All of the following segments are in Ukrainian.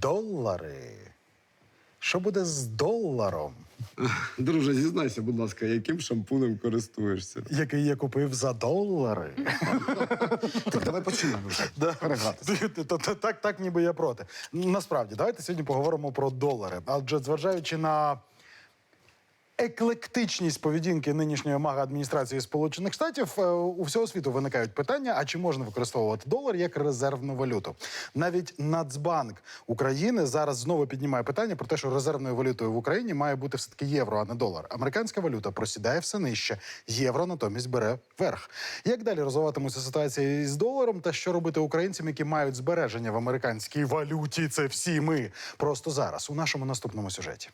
долари. Що буде з доларом, Друже, зізнайся, будь ласка, яким шампунем користуєшся? який я купив за долари? Так, давай почнемо вже. Перегратися. Так, так, ніби я проти. Насправді, давайте сьогодні поговоримо про долари. Адже зважаючи на еклектичність поведінки нинішньої мага адміністрації Сполучених Штатів, е, у всього світу виникають питання: а чи можна використовувати долар як резервну валюту? Навіть Нацбанк України зараз знову піднімає питання про те, що резервною валютою в Україні має бути все таки євро, а не долар. Американська валюта просідає все нижче. Євро натомість бере верх. Як далі розвиватиметься ситуація із доларом, та що робити українцям, які мають збереження в американській валюті? Це всі ми просто зараз у нашому наступному сюжеті.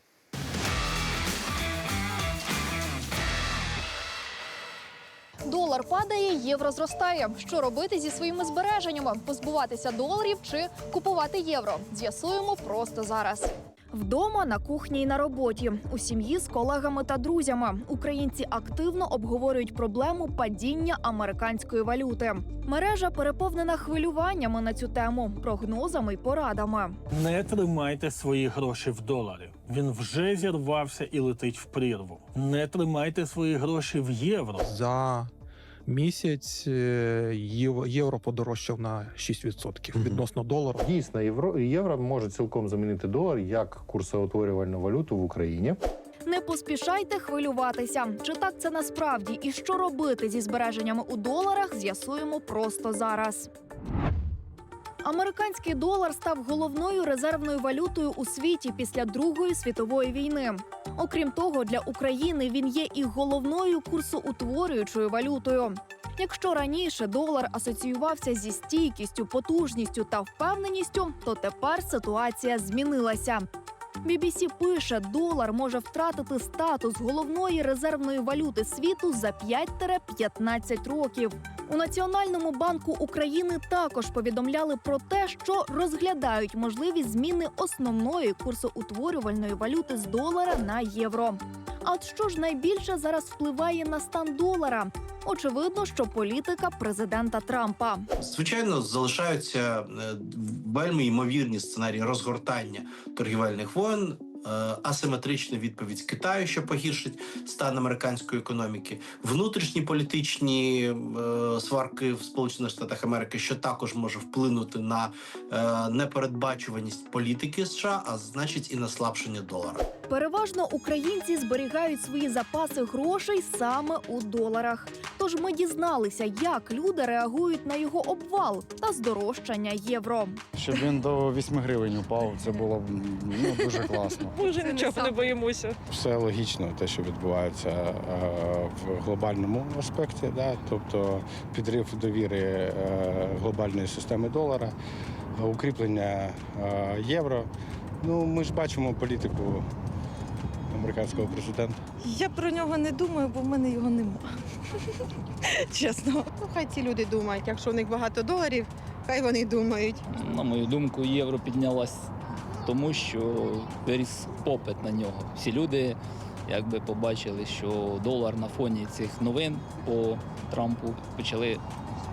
Долар падає, євро зростає. Що робити зі своїми збереженнями? Позбуватися доларів чи купувати євро? З'ясуємо просто зараз. Вдома, на кухні і на роботі, у сім'ї з колегами та друзями. Українці активно обговорюють проблему падіння американської валюти. Мережа переповнена хвилюваннями на цю тему, прогнозами й порадами. Не тримайте свої гроші в доларі. Він вже зірвався і летить в прірву. Не тримайте свої гроші в євро. За місяць е, євро подорожчав на 6% відносно долару. Дійсно, євро євро може цілком замінити долар як курсоутворювальну валюту в Україні. Не поспішайте хвилюватися. Чи так це насправді і що робити зі збереженнями у доларах? З'ясуємо просто зараз. Американський долар став головною резервною валютою у світі після Другої світової війни. Окрім того, для України він є і головною курсоутворюючою валютою. Якщо раніше долар асоціювався зі стійкістю, потужністю та впевненістю, то тепер ситуація змінилася. BBC пише, долар може втратити статус головної резервної валюти світу за 5-15 років. У Національному банку України також повідомляли про те, що розглядають можливість зміни основної курсоутворювальної валюти з долара на євро. А от що ж найбільше зараз впливає на стан долара? Очевидно, що політика президента Трампа. Звичайно, залишаються е, вельми ймовірні сценарії розгортання торгівельних воєн. Е, Асиметрична відповідь Китаю, що погіршить стан американської економіки, внутрішні політичні е, сварки в Сполучених Штатах Америки, що також може вплинути на е, непередбачуваність політики США, а значить і на слабшення долара. Переважно українці зберігають свої запаси грошей саме у доларах. Тож ми дізналися, як люди реагують на його обвал та здорожчання євро. Щоб він до 8 гривень упав, це було б ну, дуже класно. Ми вже нічого не боїмося. Все логічно, те, що відбувається е, в глобальному аспекті, да? тобто підрив довіри е, глобальної системи долара, е, укріплення євро. Ну, ми ж бачимо політику американського президента. Я про нього не думаю, бо в мене його нема. Чесно. Ну, хай ці люди думають, якщо в них багато доларів, хай вони думають. На мою думку, євро піднялась тому, що виріс попит на нього. Всі люди якби побачили, що долар на фоні цих новин по Трампу почали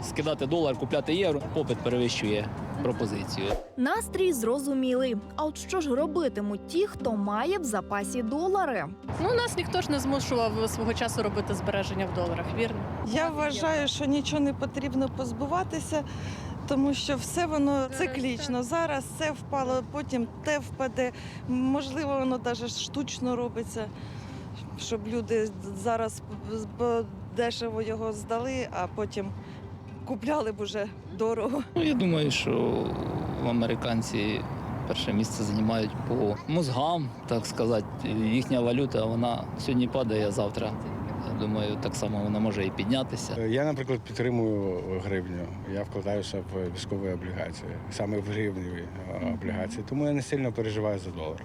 скидати долар, купляти євро. Попит перевищує пропозицію. Настрій зрозумілий. А от що ж робитимуть ті, хто має в запасі долари? Ну, нас ніхто ж не змушував свого часу робити збереження в доларах, вірно? Я вважаю, що нічого не потрібно позбуватися, тому що все воно циклічно. Зараз це впало, потім те впаде. Можливо, воно навіть штучно робиться, щоб люди зараз дешево його здали, а потім купляли б уже дорого. Ну, я думаю, що американці перше місце займають по мозгам, так сказати. Їхня валюта вона сьогодні падає, а завтра. Я думаю, так само вона може і піднятися. Я, наприклад, підтримую гривню. Я вкладаюся в військові облігації, саме в гривневі е, облігації. Тому я не сильно переживаю за долар.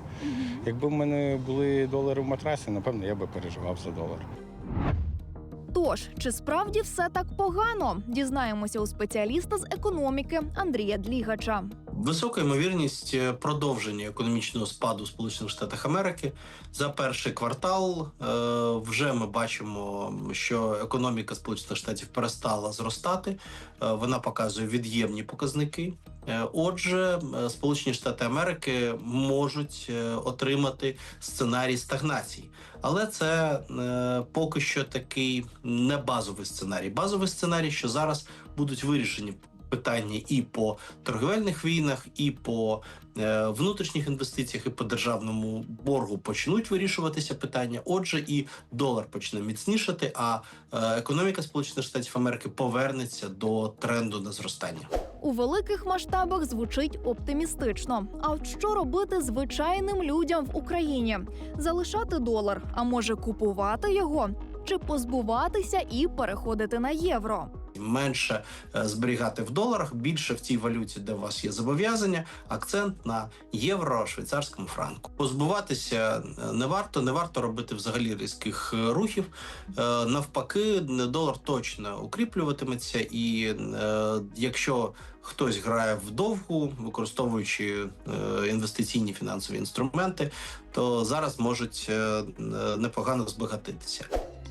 Якби в мене були долари в матрасі, напевно, я би переживав за долар. Тож, чи справді все так погано? Дізнаємося у спеціаліста з економіки Андрія Длігача. Висока ймовірність е, продовження економічного спаду Сполучених Штатах Америки за перший квартал. е, Вже ми бачимо, що економіка Сполучених Штатів перестала зростати. Е, Вона показує від'ємні показники. Отже, Сполучені Штати Америки можуть отримати сценарій стагнації, але це поки що такий не базовий сценарій. Базовий сценарій, що зараз будуть вирішені питання і по торговельних війнах, і по е, внутрішніх інвестиціях, і по державному боргу почнуть вирішуватися питання. Отже, і долар почне міцнішати, а е, економіка Сполучених Штатів Америки повернеться до тренду на зростання. У великих масштабах звучить оптимістично. А от що робити звичайним людям в Україні? Залишати долар, а може купувати його? Чи позбуватися і переходити на євро? Менше е, зберігати в доларах, більше в тій валюті, де у вас є зобов'язання, акцент на євро, швейцарському франку. Позбуватися е, не варто, не варто робити взагалі різких е, рухів. Навпаки, долар точно укріплюватиметься, і якщо хтось грає вдовгу, використовуючи інвестиційні фінансові інструменти, то зараз можуть непогано збагатитися.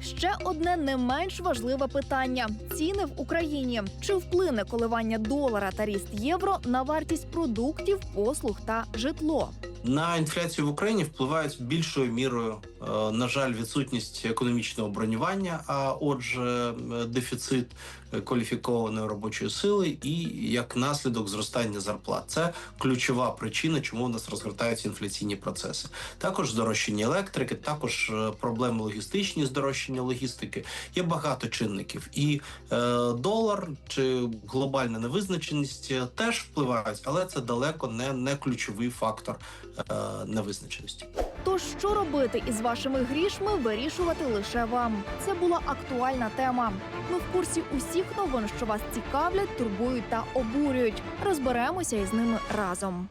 Ще одне не менш важливе питання: ціни в Україні. Чи вплине коливання долара та ріст євро на вартість продуктів, послуг та житло? На інфляцію в Україні впливають більшою мірою, е, на жаль, відсутність економічного бронювання, а отже, е, дефіцит кваліфікованої робочої сили і як наслідок зростання зарплат. Це ключова причина, чому у нас розгортаються інфляційні процеси. Також здорожчання електрики, також е, проблеми логістичні здорожчання логістики. Є багато чинників, і е, долар чи глобальна невизначеність теж впливають, але це далеко не, не ключовий фактор невизначеності. Тож що робити із вашими грішми, вирішувати лише вам. Це була актуальна тема. Ми в курсі усіх новин, що вас цікавлять, турбують та обурюють. Розберемося із ними разом.